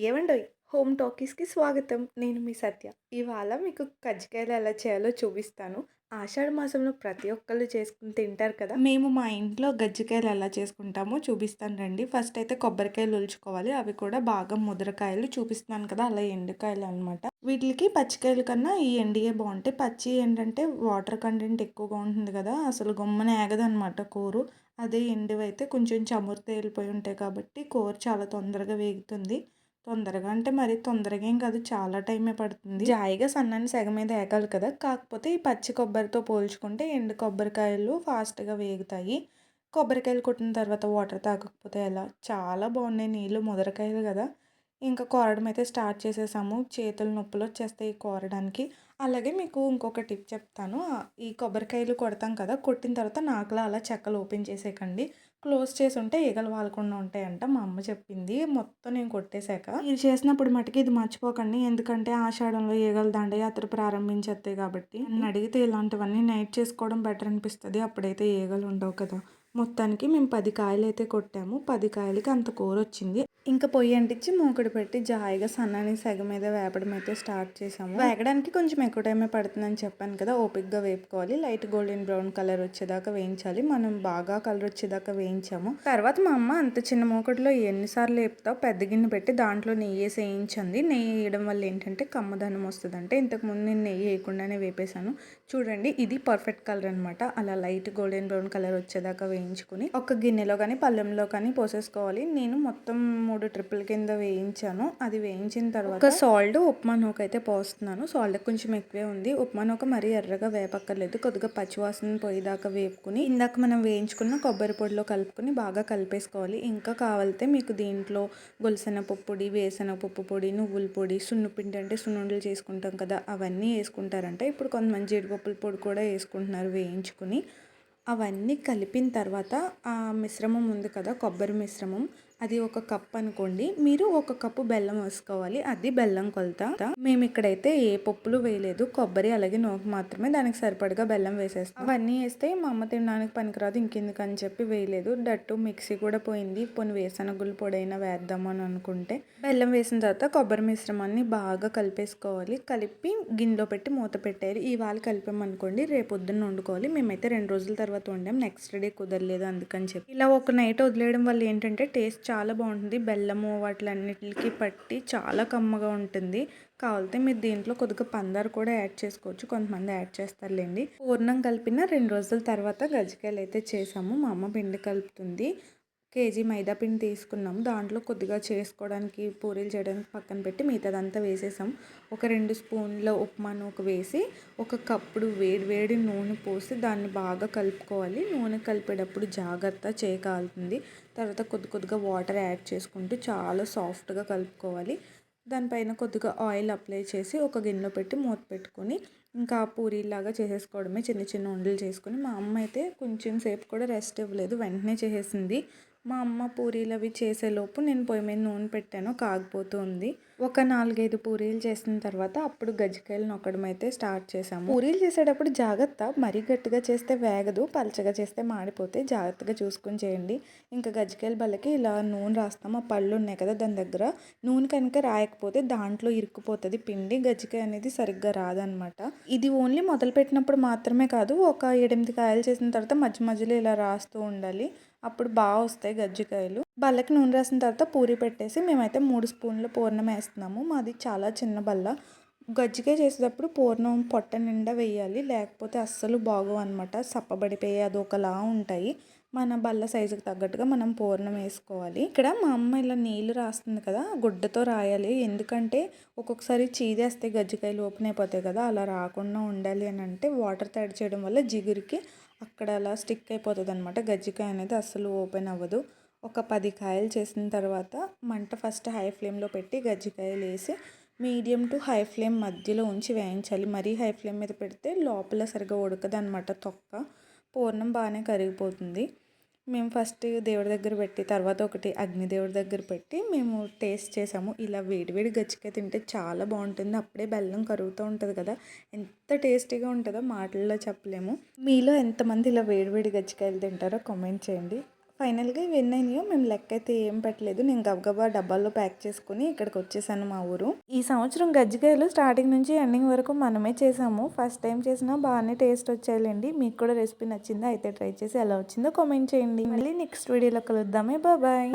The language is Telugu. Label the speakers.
Speaker 1: ఏమండోయ్ హోమ్ టాకీస్కి స్వాగతం. నేను మీ సత్య. ఇవాళ మీకు కజ్జికాయలు ఎలా చేయాలో చూపిస్తాను. ఆషాఢ మాసంలో ప్రతి ఒక్కళ్ళు చేసుకుని తింటారు కదా? మేము మా ఇంట్లో గజ్జికాయలు ఎలా చేసుకుంటామో చూపిస్తాను రండి. ఫస్ట్ అయితే కొబ్బరికాయలు ఉల్చుకోవాలి అవి కూడా బాగా ముద్రకాయలు చూపిస్తున్నాను కదా అలా ఎండుకాయలు అనమాట వీటికి పచ్చికాయల కన్నా ఈ ఎండియే బాగుంటాయి. పచ్చి ఏంటంటే వాటర్ కంటెంట్ ఎక్కువగా ఉంటుంది కదా అసలు గొమ్మన ఏగదనమాట కూర. అదే ఎండివైతే కొంచెం చమురు తేలిపోయి ఉంటాయి కాబట్టి కూర చాలా తొందరగా వేగుతుంది. తొందరగా. అంటే మరి తొందరగా ఏం కాదు చాలా టైమే పడుతుంది. జాయిగా సన్నని సెగ మీద వేగాలి కదా. కాకపోతే ఈ పచ్చి కొబ్బరితో పోల్చుకుంటే ఎండు కొబ్బరికాయలు ఫాస్ట్గా వేగుతాయి. కొబ్బరికాయలు కొట్టిన తర్వాత వాటర్ తాగకపోతే ఎలా? చాలా బాగున్నాయి నీళ్ళు ముదరకాయలు కదా. ఇంకా కోరడం అయితే స్టార్ట్ చేసేసాము. చేతులు నొప్పులు వచ్చేస్తాయి కోరడానికి. అలాగే మీకు ఇంకొక టిప్ చెప్తాను. ఈ కొబ్బరికాయలు కొడతాం కదా. కొట్టిన తర్వాత నాకులా అలా చెక్కలు ఓపెన్ చేసేయకండి. క్లోజ్ చేసి ఉంటే ఈగలు వాలకుండా ఉంటాయంట మా అమ్మ చెప్పింది. మొత్తం నేను కొట్టేశాక ఇది చేసినప్పుడు మటుకు ఇది మర్చిపోకండి. ఎందుకంటే ఆషాఢంలో ఈగలు దండయాత్ర ప్రారంభించేస్తాయి కాబట్టి నన్ను అడిగితే ఇలాంటివన్నీ నైట్ చేసుకోవడం బెటర్ అనిపిస్తుంది. అప్పుడైతే ఈగలు ఉండవు కదా. మొత్తానికి మేము పది కాయలు అయితే కొట్టాము. పది కాయలకి అంత కూర వచ్చింది ఇంకా పొయ్యి అంటించి మూకుడు పెట్టి జాయిగా సన్నని సెగ మీద వేపడం అయితే స్టార్ట్ చేసాము వేగడానికి కొంచెం ఎక్కువ టైమే పడుతుందని చెప్పాను కదా ఓపిక్గా వేపుకోవాలి. లైట్ గోల్డెన్ బ్రౌన్ కలర్ వచ్చేదాకా వేయించాలి. మనం బాగా కలర్ వచ్చేదాకా వేయించాము. తర్వాత మా అమ్మ అంత చిన్న మూకుడులో ఎన్నిసార్లు వేపుతావు పెద్ద గిన్నె పెట్టి దాంట్లో నెయ్యి వేసి వేయించింది. నెయ్యి వేయడం వల్ల ఏంటంటే కమ్మదనం వస్తుంది అంటే ఇంతకుముందు నేను నెయ్యి వేయకుండానే వేపేశాను. చూడండి ఇది పర్ఫెక్ట్ కలర్ అనమాట అలా లైట్ గోల్డెన్ బ్రౌన్ కలర్ వచ్చేదాకా వేయించుకుని ఒక గిన్నెలో కానీ పళ్ళెంలో కానీ పోసేసుకోవాలి. నేను మొత్తం మూడు ట్రిపుల్ కింద వేయించాను. అది వేయించిన తర్వాత సాల్ట్ ఉప్మా నూక అయితే పోస్తున్నాను. సాల్ట్ కొంచెం ఎక్కువే ఉంది. ఉప్మా నూక మరీ ఎర్రగా వేపక్కర్లేదు. కొద్దిగా పచ్చివాసన పోయేదాకా వేపుకుని ఇందాక మనం వేయించుకున్న కొబ్బరి పొడిలో కలుపుకొని బాగా కలిపేసుకోవాలి. ఇంకా కావాలితే మీకు దీంట్లో గొలసెనపప్పు పొడి వేసనపప్పు పొడి నువ్వుల పొడి సున్నుపిండి అంటే సున్నుండలు చేసుకుంటాం కదా అవన్నీ వేసుకుంటారంట. ఇప్పుడు కొంతమంది జీడిపప్పుల పొడి కూడా వేసుకుంటున్నారు వేయించుకుని. అవన్నీ కలిపిన తర్వాత ఆ మిశ్రమం ఉంది కదా కొబ్బరి మిశ్రమం. అది ఒక కప్ అనుకోండి. మీరు ఒక కప్పు బెల్లం వేసుకోవాలి. అది బెల్లం కొలత. మేము ఇక్కడైతే ఏ పప్పులు వేయలేదు. కొబ్బరి అలాగే నోకు మాత్రమే దానికి సరిపడగా బెల్లం వేసేస్తాం. అవన్నీ వేస్తే మా అమ్మ తినడానికి పనికిరాదు. ఇంకెందుకు అని చెప్పి వేయలేదు. డట్టు మిక్సీ కూడా పోయింది. పొని వేసనగుళ్ళు పొడైనా వేద్దాము అని అనుకుంటే బెల్లం వేసిన తర్వాత కొబ్బరి మిశ్రమాన్ని బాగా కలిపేసుకోవాలి. కలిపి గిన్నెలో పెట్టి మూత పెట్టారు ఇవాళ కలిపామనుకోండి. రేపు పొద్దున్న వండుకోవాలి. మేమైతే రెండు రోజుల తర్వాత వండాం. నెక్స్ట్ డే కుదరలేదు అందుకని చెప్పి. ఇలా ఒక నైట్ వదిలేయడం వల్ల ఏంటంటే టేస్ట్ చాలా బాగుంటుంది. బెల్లము వాటిలన్నిటికి పట్టి చాలా కమ్మగా ఉంటుంది. కావాలితే మీరు దీంట్లో కొద్దిగా పందారు కూడా యాడ్ చేసుకోవచ్చు. కొంతమంది యాడ్ చేస్తారులేండి. పూర్ణం కలిపిన రెండు రోజుల తర్వాత గజ్జికాయలు అయితే చేసాము. మా అమ్మ పిండి కలుపుతుంది. కేజీ మైదాపిండి తీసుకున్నాం. దాంట్లో కొద్దిగా చేసుకోవడానికి పూరీలు చేయడానికి పక్కన పెట్టి మిగతాదంతా వేసేసాం. ఒక రెండు స్పూన్ల ఉప్మా నూక వేసి ఒక కప్పుడు వేడి వేడి నూనె పోసి దాన్ని బాగా కలుపుకోవాలి. నూనె కలిపేటప్పుడు జాగ్రత్త చేయకాలుతుంది తర్వాత కొద్ది కొద్దిగా వాటర్ యాడ్ చేసుకుంటూ చాలా సాఫ్ట్గా కలుపుకోవాలి. దానిపైన కొద్దిగా ఆయిల్ అప్లై చేసి ఒక గిన్నెలో పెట్టి మూత పెట్టుకొని ఇంకా పూరీలాగా చేసేసుకోవడమే. చిన్న చిన్న ఉండలు చేసుకొని మా అమ్మ అయితే కొంచెం సేపు కూడా రెస్ట్ ఇవ్వలేదు. వెంటనే చేసేసింది. మా అమ్మ పూరీలు అవి చేసేలోపు నేను పొయ్యి మీద నూనె పెట్టాను కాగిపోతుంది. ఒక నాలుగైదు పూరీలు చేసిన తర్వాత అప్పుడు గజ్జికాయలు నొక్కడం అయితే స్టార్ట్ చేసాము పూరీలు చేసేటప్పుడు జాగ్రత్త మరీ గట్టిగా చేస్తే వేగదు పలచగా చేస్తే మాడిపోతే జాగ్రత్తగా చూసుకొని చేయండి. ఇంకా గజ్జికాయల బల్లకి ఇలా నూనె రాస్తాం ఆ పళ్ళు ఉన్నాయి కదా దాని దగ్గర. నూనె కనుక రాయకపోతే దాంట్లో ఇరుక్కుపోతుంది పిండి గజ్జికాయ అనేది సరిగ్గా రాదనమాట ఇది ఓన్లీ మొదలు పెట్టినప్పుడు మాత్రమే కాదు ఒక ఎనిమిది కాయలు చేసిన తర్వాత మధ్య మధ్యలో ఇలా రాస్తూ ఉండాలి. అప్పుడు బాగా వస్తాయి గజ్జికాయలు. బల్లకి నూనె రాసిన తర్వాత పూరి పెట్టేసి మేమైతే మూడు స్పూన్ల పూర్ణం వేస్తున్నాము. మాది చాలా చిన్న బల్ల. గజ్జికాయ చేసేటప్పుడు పూర్ణం పొట్ట నిండా వేయాలి. లేకపోతే అస్సలు బాగోవు అనమాట సప్పబడిపోయి ఒకలా ఉంటాయి. మన బల్ల సైజుకి తగ్గట్టుగా మనం పూర్ణం వేసుకోవాలి. ఇక్కడ మా అమ్మ ఇలా నీళ్ళు రాస్తుంది కదా గుడ్డతో రాయాలి. ఎందుకంటే ఒక్కొక్కసారి చీదేస్తే గజ్జికాయలు ఓపెన్ అయిపోతాయి కదా అలా రాకుండా ఉండాలి అని అంటే వాటర్ తడి చేయడం వల్ల జిగురికి అక్కడ అలా స్టిక్ అయిపోతుంది అనమాట గజ్జికాయ అనేది అస్సలు ఓపెన్ అవ్వదు. ఒక పది కాయలు చేసిన తర్వాత మంట ఫస్ట్ హై ఫ్లేమ్లో పెట్టి గజ్జికాయలు వేసి మీడియం టు హై ఫ్లేమ్ మధ్యలో ఉంచి వేయించాలి. మరీ హై ఫ్లేమ్ మీద పెడితే లోపల సరిగా ఉడకదు అనమాట తొక్క. పూర్ణం బాగానే కరిగిపోతుంది. మేము ఫస్ట్ దేవుడి దగ్గర పెట్టి తర్వాత ఒకటి అగ్నిదేవుడి దగ్గర పెట్టి మేము టేస్ట్ చేసాము. ఇలా వేడివేడి గచ్చికాయ తింటే చాలా బాగుంటుంది. అప్పుడే బెల్లం కరుగుతూ ఉంటుంది కదా. ఎంత టేస్టీగా ఉంటుందో మాటల్లో చెప్పలేము. మీలో ఎంతమంది ఇలా వేడివేడి గచ్చికాయలు తింటారో కామెంట్ చేయండి. ఫైనల్గా ఇవన్నీ అయినాయో మేము లెక్క అయితే ఏం పెట్టలేదు. నేను గబగబా డబ్బాల్లో ప్యాక్ చేసుకుని ఇక్కడికి వచ్చేసాను మా ఊరు. ఈ సంవత్సరం గజ్జికాయలు స్టార్టింగ్ నుంచి ఎండింగ్ వరకు మనమే చేసాము. ఫస్ట్ టైం చేసినా బాగానే టేస్ట్ వచ్చాయండి మీకు కూడా రెసిపీ నచ్చిందా అయితే ట్రై చేసి ఎలా వచ్చిందో కామెంట్ చేయండి. మళ్ళీ నెక్స్ట్ వీడియోలో కలుద్దామే. బాయ్.